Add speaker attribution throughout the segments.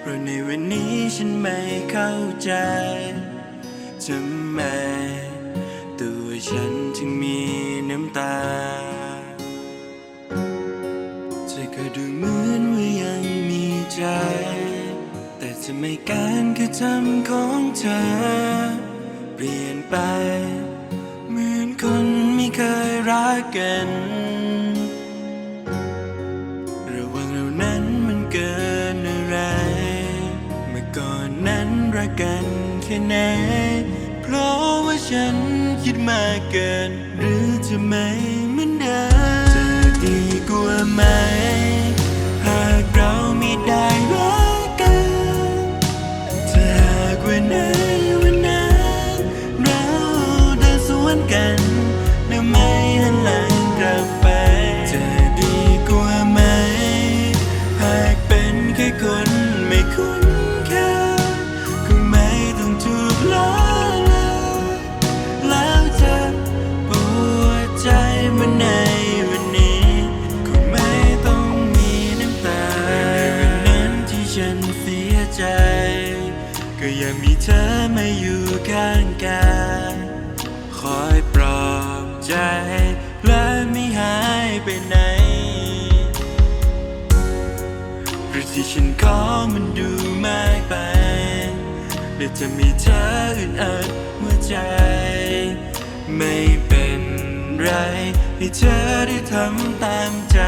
Speaker 1: เพราะในวันนี้ฉันไม่เข้าใจทำไมตัวฉันถึงมีน้ำตาเธอก็ดูเหมือนว่ายังมีใจ แต่จะไม่การกระทำของเธอ เปลี่ยนไป เหมือนคนไม่เคยรักกัน ค่ไหน เพราะว่าฉันคิดมากเกิน หรือจะไม่เหมือนเดิมจะดีกว่าไหม หากเราไม่ได้ ยังมีเธอมาอยู่ข้างกายคอยปลอบใจ และไม่หายไปไหนหรือที่ฉันขอมันดูมากไปหรือจะมีเธออื่นอัดหัวใจ ไม่เป็นไรให้เธอได้ทำตามใจ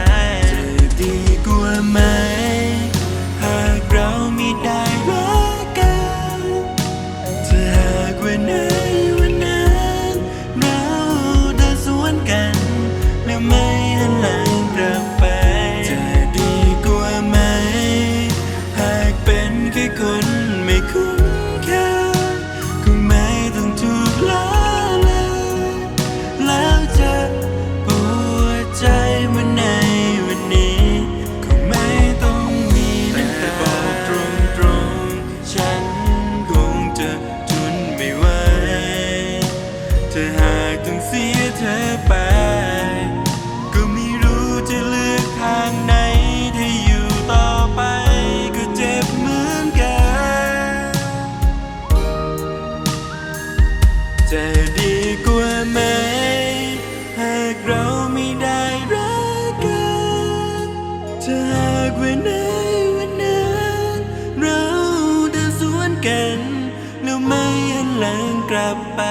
Speaker 1: จะดีกว่าไหม หากเราไม่ได้รักกันจะหากวันไหนวันนั้นเราเดินสวนกัน แล้วไม่หันหลังกลับไป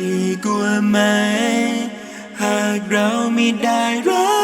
Speaker 1: ดีกว่าไหม หากเราไม่ได้รัก